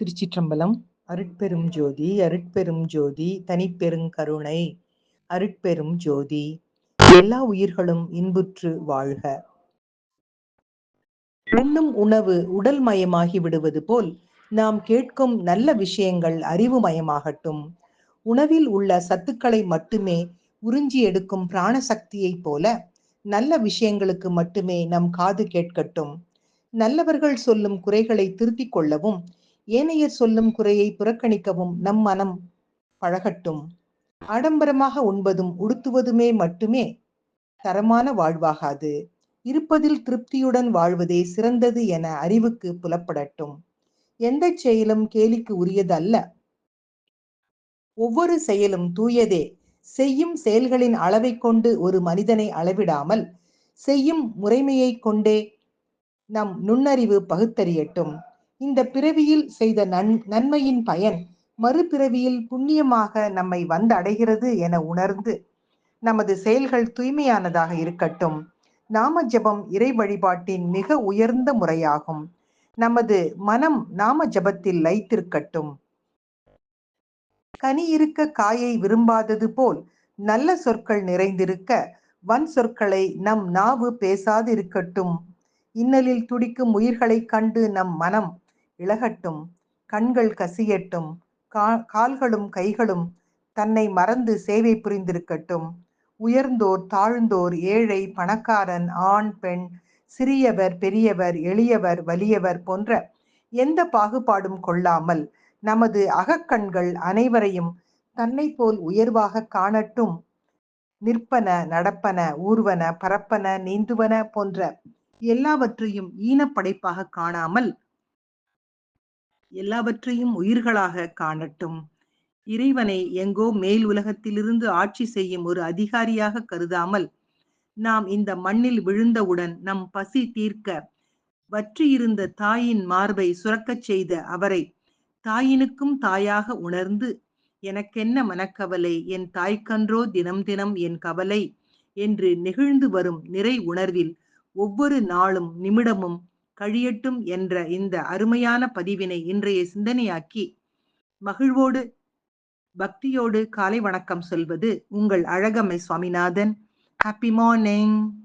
திருச்சிற்றம்பலம். அருட்பெரும் ஜோதி அருட்பெரும் ஜோதி தனிப்பெருங்கருணை அருட்பெரும் ஜோதி. எல்லா உயிர்களும் இன்புற்று வாழ்க. உண்ணும் உணவு உடல் மயமாகி விடுவது போல் நாம் கேட்கும் நல்ல விஷயங்கள் அறிவு மயமாகட்டும் உணவில் உள்ள சத்துக்களை மட்டுமே உறிஞ்சி எடுக்கும் பிராண சக்தியைப் போல நல்ல விஷயங்களுக்கு மட்டுமே நம் காது கேட்கட்டும். நல்லவர்கள் சொல்லும் குறைகளை திருத்திக் கொள்ளவும் ஏனையர் சொல்லும் குறையை புறக்கணிக்கவும் நம் மனம் பழகட்டும். ஆடம்பரமாக உண்பதும் உடுத்துவதுமே மட்டுமே தரமான வாழ்வாகாது. இருப்பதில் திருப்தியுடன் வாழ்வதே சிறந்தது என அறிவுக்கு புலப்படட்டும். எந்த செயலும் கேலிக்கு உரியது அல்ல. ஒவ்வொரு செயலும் தூயதே. செய்யும் செயல்களின் அளவை கொண்டு ஒரு மனிதனை அளவிடாமல் செய்யும் முறைமையை கொண்டே நம் நுண்ணறிவு பகுத்தறியட்டும். இந்த பிறவியில் செய்த நன் நன்மையின் பயன் மறுபிறவியில் புண்ணியமாக நம்மை வந்தடைகிறது என உணர்ந்து நமது செயல்கள் தூய்மையானதாக இருக்கட்டும். நாம ஜபம் இறை வழிபாட்டின் மிக உயர்ந்த முறையாகும். நமது மனம் நாம ஜபத்தில் லைத்திருக்கட்டும் கனி இருக்க காயை விரும்பாதது போல் நல்ல சொற்கள் நிறைந்திருக்க வன் சொற்களை நம் நாவு பேசாது இருக்கட்டும் இன்னலில் துடிக்கும் உயிர்களை கண்டு நம் மனம் இழகட்டும் கண்கள் கசியட்டும் கா கால்களும் கைகளும் தன்னை மறந்து சேவை புரிந்திருக்கட்டும். உயர்ந்தோர் தாழ்ந்தோர் ஏழை பணக்காரன் ஆண் பெண் சிறியவர் பெரியவர் எளியவர் வலியவர் போன்ற எந்த பாகுபாடும் கொள்ளாமல் நமது அகக்கண்கள் அனைவரையும் தன்னை போல் உயர்வாக காணட்டும். நிற்பன நடப்பன ஊர்வன பரப்பன நீந்துவன போன்ற எல்லாவற்றையும் ஈனப்படைப்பாக காணாமல் எல்லாவற்றையும் உயிர்களாக காணட்டும். இறைவனை எங்கோ மேல் உலகத்திலிருந்து ஆட்சி செய்யும் ஒரு அதிகாரியாக கருதாமல் நாம் இந்த மண்ணில் விழுந்தவுடன் நம் பசி தீர்க்க வற்றியிருந்த தாயின் மார்பை சுரக்கச் செய்த அவரை தாயினுக்கும் தாயாக உணர்ந்து எனக்கென்ன மனக்கவலை என் தாய்க்கன்றோ தினம் தினம் என் கவலை என்று நெகிழ்ந்து வரும் நிறை உணர்வில் ஒவ்வொரு நாளும் நிமிடமும் கழியட்டும் என்ற இந்த அருமையான பதிவினை இன்றைய சிந்தனையாக்கி மகிழ்வோடு பக்தியோடு காலை வணக்கம் சொல்வது உங்கள் அழகம்மை சுவாமிநாதன். Happy morning